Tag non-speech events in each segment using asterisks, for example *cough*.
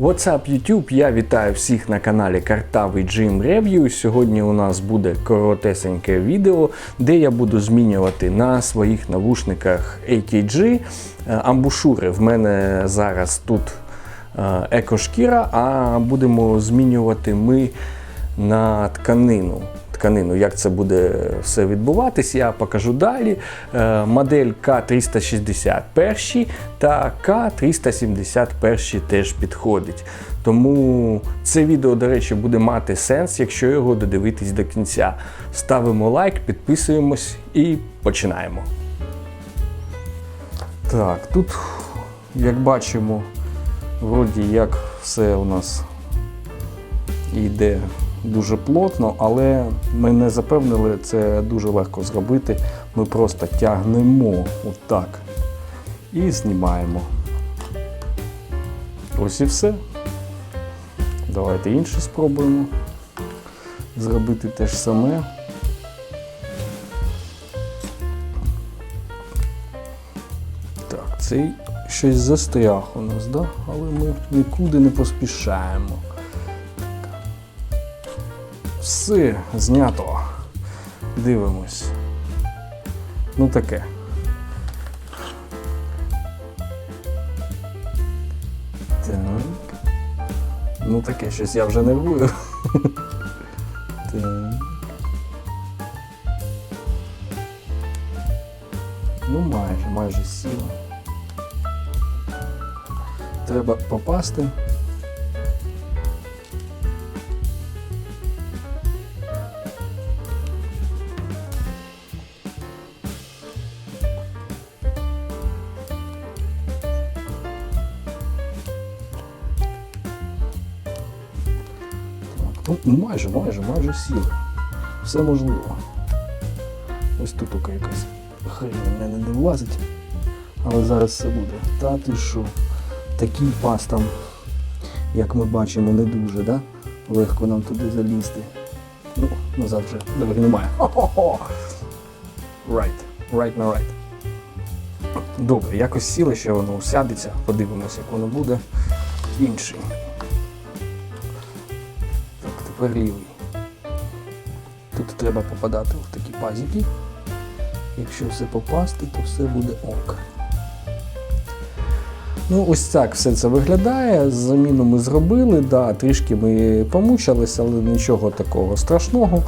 What's up, YouTube? Я вітаю всіх на каналі Картавий Джим Рев'ю. Сьогодні у нас буде коротесеньке відео, де я буду змінювати на своїх навушниках AKG е, амбушури. В мене зараз тут е, екошкіра, а будемо змінювати ми на тканину. Тканину, як це буде все відбуватись, я покажу далі. Е, Модель К361 та К371 теж підходить. Тому це відео, до речі, буде мати сенс, якщо його додивитись до кінця. Ставимо лайк, підписуємось і починаємо. Так, тут, як бачимо, вроді як все у нас йде дуже плотно, але ми не запевнили, це дуже легко зробити. Ми просто тягнемо отак і знімаємо. Ось і все. Давайте інше спробуємо зробити те ж саме. Так, цей щось застряг у нас, да? але ми нікуди не поспішаємо. Все, знято. Дивимось. Ну таке. Так. Ну таке щось я вже нервую. *laughs* Ну майже, майже сіло. Треба попасти. Майже, майже, майже сіли. Все можливо. Ось тут ока якась хрень в мене не влазить. Але зараз все буде. Та ти що? Такий пас там, як ми бачимо, не дуже, да? Легко нам туди залізти. Ну, назад вже дороги немає. Хо-хо-хо! Right, right на right. Добре, якось сіло, ще воно усядеться, подивимося, як воно буде. Інший. Тепер. Тут треба попадати в такі пазики. Якщо все попасти, то все буде ок. Ну, ось так все це виглядає. Заміну ми зробили, да, трішки ми помучилися, але нічого такого страшного.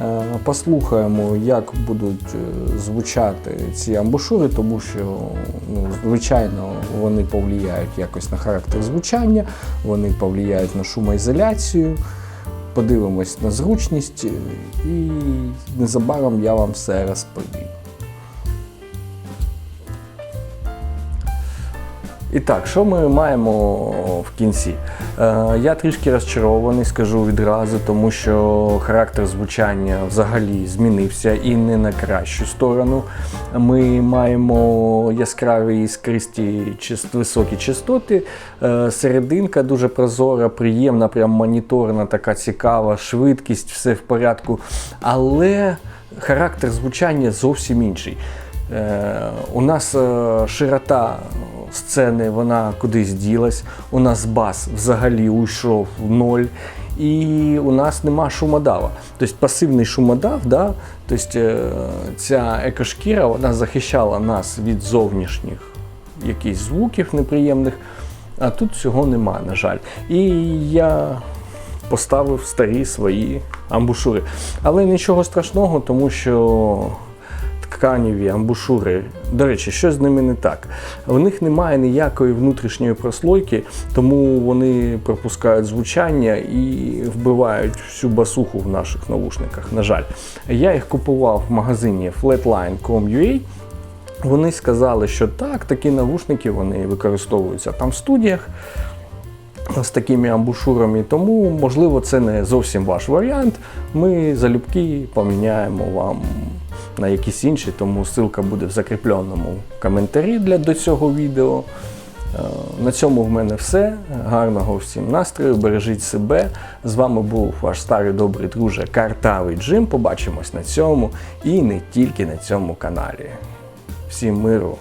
Е, Послухаємо, як будуть е, звучати ці амбушури, тому що, ну, звичайно, вони повлияють якось на характер звучання, вони повлияють на шумоізоляцію. Подивимось на зручність і незабаром я вам все розповім. І так, що ми маємо в кінці? Е, я трішки розчарований, скажу відразу, тому що характер звучання взагалі змінився і не на кращу сторону. Ми маємо яскраві іскристі високі частоти, е, серединка дуже прозора, приємна, прям моніторна, така цікава, швидкість, все в порядку. Але характер звучання зовсім інший. Е, у нас е, широта сцени вона кудись ділась, у нас бас взагалі уйшов в ноль, і у нас нема шумодава. Тобто пасивний шумодав, да? тобто, е, ця екошкіра вона захищала нас від зовнішніх якихось звуків неприємних, а тут цього нема, на жаль. І я поставив старі свої амбушури. Але нічого страшного, тому що тканіві амбушури. До речі, що з ними не так? У них немає ніякої внутрішньої прослойки, тому вони пропускають звучання і вбивають всю басуху в наших навушниках. На жаль, я їх купував в магазині flatline.com.ua. Вони сказали, що так, такі навушники вони використовуються там в студіях з такими амбушурами, тому, можливо, це не зовсім ваш варіант. Ми залюбки поміняємо вам на якісь інші, тому ссылка буде в закріпленому коментарі для до цього відео. Е, На цьому в мене все. Гарного всім настрою, бережіть себе. З вами був ваш старий добрий друже Картавий Джим. Побачимось на цьому і не тільки на цьому каналі. Всім миру!